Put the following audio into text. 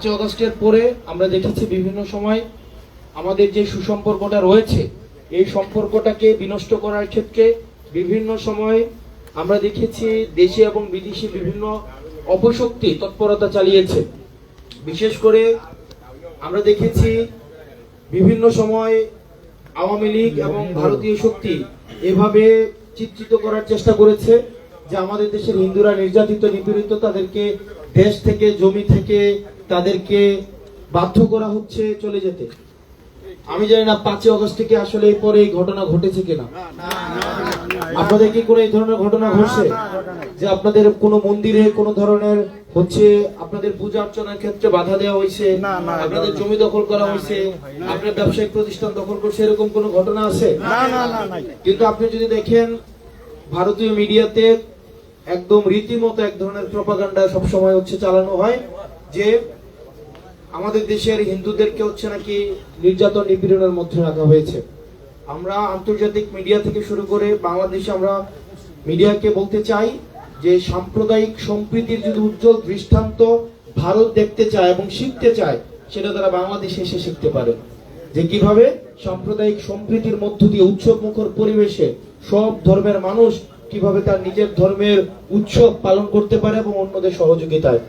পাঁচই অগস্টের পরে আমরা দেখেছি বিভিন্ন সময় আমাদের যে সুসম্পর্কটা রয়েছে, এই সম্পর্কটাকে বিনষ্ট করার ক্ষেত্রে বিভিন্ন সময় আমরা দেখেছি দেশে এবং বিদেশি বিভিন্ন অপশক্তি তৎপরতা চালিয়েছে। বিশেষ করে আমরা দেখেছি বিভিন্ন সময় আওয়ামী লীগ এবং ভারতীয় শক্তি এভাবে চিত্রিত করার চেষ্টা করেছে যে আমাদের দেশের হিন্দুরা নির্যাতিত, নিপীড়িত, তাদেরকে দেশ থেকে, জমি থেকে তাদেরকে বাধ্য করা হচ্ছে চলে যেতে। আমি জানি না পাঁচই অগস্ট থেকে আসলে পরে এই ঘটনা ঘটেছে কিনা। আপনাদের কি কোনো এই ধরনের ঘটনা ঘটছে? যে আপনাদের কোনো মন্দিরে কোনো ধরনের হচ্ছে আপনাদের পূজা অর্চনার ক্ষেত্রে বাধা দেওয়া হয়েছে? না, না, আপনাদের জমি দখল করা হয়েছে? আপনার ব্যবসায়িক প্রতিষ্ঠান দখল করছে? এরকম কোনো ঘটনা আছে? না না না কিন্তু আপনি যদি দেখেন ভারতীয় মিডিয়াতে একদম রীতিমতো এক ধরনের প্রপাগান্ডা সবসময় হচ্ছে চালানো হয় যে আমাদের দেশের হিন্দুদেরকে হচ্ছে নাকি নির্যাতন নিপীড়নের মধ্যে রাখা হয়েছে। আমরা আন্তর্জাতিক মিডিয়া থেকে শুরু করে বাংলাদেশে আমরা মিডিয়াকে বলতে চাই যে সাম্প্রদায়িক সম্প্রীতির যদি উজ্জ্বল দৃষ্টান্ত ভারত দেখতে চায় এবং শিখতে চায়, সেটা তারা বাংলাদেশে এসে শিখতে পারে। যে কীভাবে সাম্প্রদায়িক সম্প্রীতির মধ্য দিয়ে উৎসব মুখর পরিবেশে সব ধর্মের মানুষ কীভাবে তার নিজের ধর্মের উৎসব পালন করতে পারে এবং অন্যদের সহযোগিতায়।